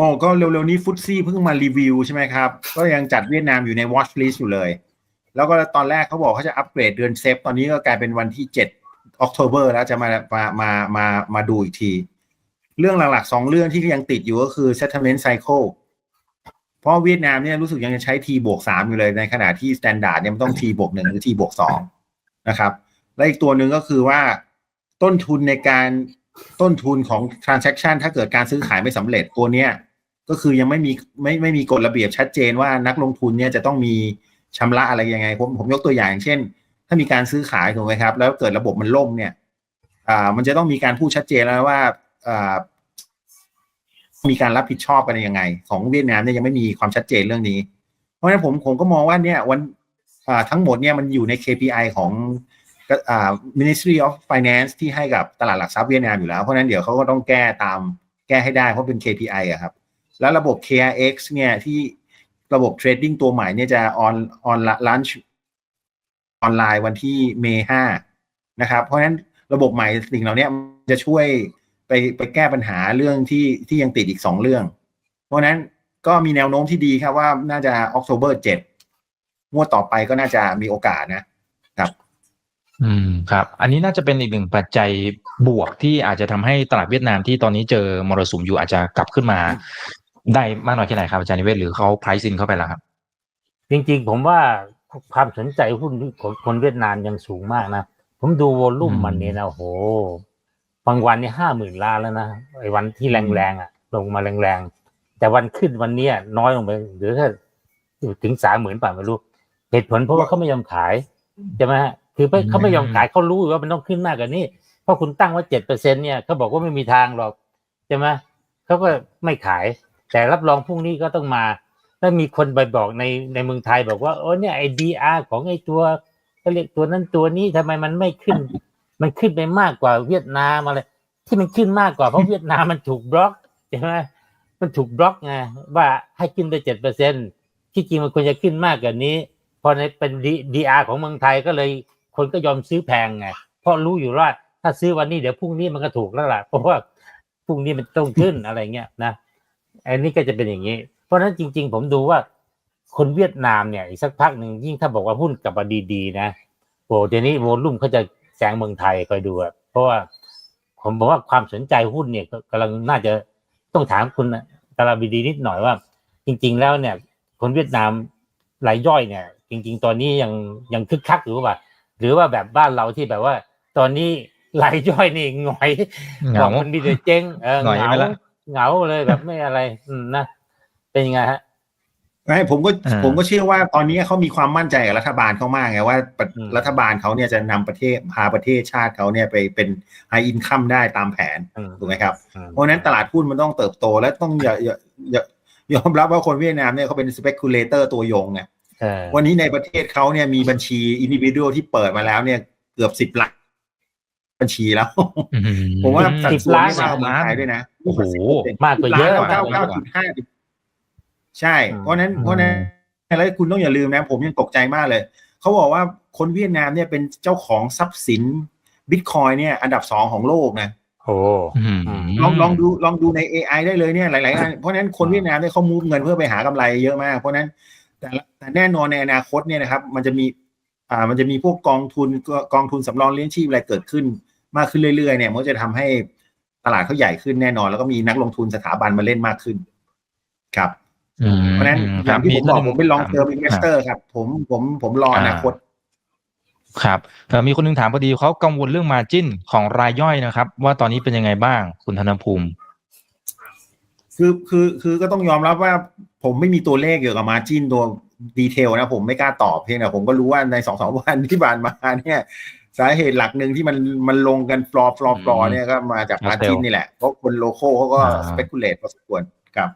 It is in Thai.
อ้ก็เร็วๆนี้ฟุตซี่เพิ่งมารีวิวใช่ไหมครับ ก็ยังจัดเวียดนามอยู่ใน watch list อยู่เลย แล้วก็ตอนแรกเขาบอกเขาจะอัปเกรดเดือนเซฟตอนนี้ก็กลายเป็นวันที่7 October แล้วจะมามามามามาดูอีกที เรื่องหลักๆสองเรื่องที่ยังติดอยู่ก็คือ settlement cycle เพราะเวียดนามเนี่ยรู้สึกยังจะใช้ T บวกสามอยู่เลยในขณะที่ standard เนี่ยมันต้อง T บวกหนึ่งหรือ T บวกสองนะครับ และอีกตัวหนึ่งก็คือว่าต้นทุนในการต้นทุนของ transaction ถ้าเกิดการซื้อขายไม่สำเร็จตัวเนี้ย ก็คือยังไม่มีไม่ไม่มีกฎระเบียบชัดเจนว่านักลงทุนเนี่ยจะต้องมีชำระอะไรยังไง ผมผมยกตัวอย่างเช่น ถ้ามีการซื้อขายถูกไหมครับ แล้วเกิดระบบมันล่มเนี่ยอ่ามันจะต้องมีการพูดชัดเจนแล้วว่าอ่ามีการรับผิดชอบกันยังไง ของเวียดนามเนี่ยยังไม่มีความชัดเจนเรื่องนี้ เพราะฉะนั้นผมผมก็มองว่าเนี่ยวันอ่าทั้งหมดเนี่ยมันอยู่ใน KPI ของอ่า Ministry of Finance ที่ให้กับตลาดหลักทรัพย์เวียดนามอยู่แล้ว เพราะฉะนั้นเดี๋ยวเขาก็ต้องแก้ตามแก้ให้ได้เพราะเป็น KPI อะครับ แล้วระบบ KRX เนี่ยที่ระบบเทรดดิ้งตัวใหม่เนี่ยจะออนออนลันช์ออนไลน์วันที่เมย์ห้านะครับ เพราะฉะนั้นระบบใหม่สิ่งเหล่านี้จะช่วยไปไปแก้ปัญหาเรื่องที่ที่ยังติดอีกสองเรื่อง เพราะฉะนั้นก็มีแนวโน้มที่ดีครับว่าน่าจะออกโ o เบอร์เจ็ดงวดต่อไปก็น่าจะมีโอกาสนะครับ อืมครับ อันนี้น่าจะเป็นอีกหนึ่งปัจจัยบวกที่อาจจะทำให้ตลาดเวียดนามที่ตอนนี้เจอมรสุมอยู่อาจจะกลับขึ้นมา ได้มากน้อยแค่ไหนครับอาจารย์นิเวศหรือเขา price in เข้าไปแล้วครับ จริงๆ ผมว่าความสนใจหุ้นของคนเวียดนามยังสูงมากนะ ผมดูวอลลุ่มอืมมันเนี่ยนะโอ้โหบางวันนี่ห้าหมื่นล้านแล้วนะไอ้วันที่แรงๆอะ ลงมาแรงๆ แต่วันขึ้นวันเนี้ยน้อยลงไปเหรือแค่ถึงสามหมื่นป่าไม่รู้เหตุผลเพราะว่าเขาไม่ยอมขายใช่ไหมฮะคือไม่อืมเขาไม่ยอมขายเขารู้อยู่ว่ามันต้องขึ้นมากกว่านี้เพราะคุณตั้งไว่าเจ็ดเปอร์เซ็นเนี่ยเขาบอกว่าไม่มีทางหรอกใช่ไหมเขาก็ไม่ขาย แต่รับรองพรุ่งนี้ก็ต้องมา ถ้ามีคนไปบอกในในเมืองไทยบอกว่าโอ้เนี่ยไอ้ดีอาของไอ้ตัวเขาเรียกตัวนั้นตัวนี้ทำไมมันไม่ขึ้น มันขึ้นไปมากกว่าเวียดนามอะไรที่มันขึ้นมากกว่าเพราะเวียดนามมันถูกบล็อกใช่ไหมมันถูกบล็อกไงว่าให้ขึ้นไปเจ็ดเปอร์เซ็นที่จริงมันควรจะขึ้นมากกว่านี้ พอในเป็นดีอาของเมืองไทยก็เลยคนก็ยอมซื้อแพงไงเพราะรู้อยู่ว่าถ้าซื้อวันนี้เดี๋ยวพรุ่งนี้มันก็ถูกแล้วล่ะเพราะว่าพรุ่งนี้มันต้องขึ้นอะไรเงี้ยนะ อันนี้ก็จะเป็นอย่างนี้ เพราะฉะนั้นจริง ๆ ผมดูว่าคนเวียดนามเนี่ยอีกสักพักหนึ่งยิ่งถ้าบอกว่าหุ้นกลับมาดีๆนะโอ้เดี๋ยวนี้โวลุ่มเขาจะแซงเมืองไทยคอยดูอะเพราะว่าผมบอกว่าความสนใจหุ้นเนี่ยก็กำลังน่าจะต้องถามคุณกาลาบีดีนิดหน่อยว่า จริง ๆ แล้วเนี่ย คนเวียดนามรายย่อยเนี่ย จริง ๆ ตอนนี้ยังยังคึกคักอยู่ป่ะหรือว่าแบบบ้านเราที่แบบว่า ตอนนี้รายย่อยนี่หงอยเหบงาอกมันมีแต่เจ๊งเออหน่อยเหงาไปละ เหงาเลยแบบไม่อะไร อืมนะเป็นยังไงฮะไม่ผมก็อ่าผมก็เชื่อว่าตอนนี้เขามีความมั่นใจกับรัฐบาลเขามากไงว่าประอืมรัฐบาลเขาเนี่ยจะนำประเทศพาประเทศชาติเขาเนี่ยไปเป็นไฮอินคัมได้ตามแผนอืมถูกไหมครับอืมเพราะฉะนั้นตลาดหุ้นมันต้องเติบโตและต้องอย่าอย่าอย่ายอมรับว่าคนเวียดนามเนี่ยเขาเป็น speculator ตัวยงไงเออวันนี้ในประเทศเขาเนี่ยมีบัญชีอินดิวิ u a l ที่เปิดมาแล้วเนี่ยเกือบสิบล้าน บัญชีแล้วอืผมว่าสัดสิบส่วนล้านไม่เท่าเมืองไทยด้วยนะโอ้โหมากกว่าเยอะเก้าเก้าจุดห้าใช่ เพราะฉะนั้นเพราะฉะนั้นแล้วคุณต้องอย่าลืมนะ ผมยังตกใจมากเลย เขาบอกว่าคนเวียดนามเนี่ยเป็นเจ้าของทรัพย์สินบิตคอยเนี่ย อันดับสองของโลกนะโอ้อืมลองลองดูลองดูใน AI ได้เลยเนี่ยหลายๆอันเพราะฉะนั้นคนเวียดนามเนี่ยเขามูฟเงินเพื่อไปหากำไรเยอะมาก เพราะฉะนั้นแต่ละแต่แน่นอนในอนาคตเนี่ยนะครับ มันจะมีอ่ามันจะมีพวกกองทุนกองทุนสำรองเลี้ยงชีพอะไรเกิดขึ้น มากขึ้นเรื่อยๆเนี่ยมันก็จะทำให้ตลาดเขาใหญ่ขึ้นแน่นอน แล้วก็มีนักลงทุนสถาบันมาเล่นมากขึ้น ครับอืมเพราะฉะนั้นอือย่างที่ผมบอกผมเป็นลองเทอมคอิบนเวสเตอร์ครับ ผมผมผมรออนาคตครับเอ่อมีคนหนึงถามพอดีเขากังวลเรื่องมาจิ้นของรายย่อยนะครับ ว่าตอนนี้เป็นยังไงบ้างคุณธนภูมิ คือคือคือก็ต้องยอมรับว่า ผมไม่มีตัวเลขเกี่ยวกับมาจินตัวดีเทลนะผมไม่กล้าตอบเพียงแต่ผมก็รู้ว่าในสองสามวันที่ผ่านมาเนี่ย สาเหตุหลักหนึ่งที่มันมันลงกันฟลอร์ฟลอร์ฟลอร์เนี่ยก็มาจากครับมาจินนี่แหละเพราะคนโลโก้เขาก็อ่าสเปกุเลตพอสมควรครับ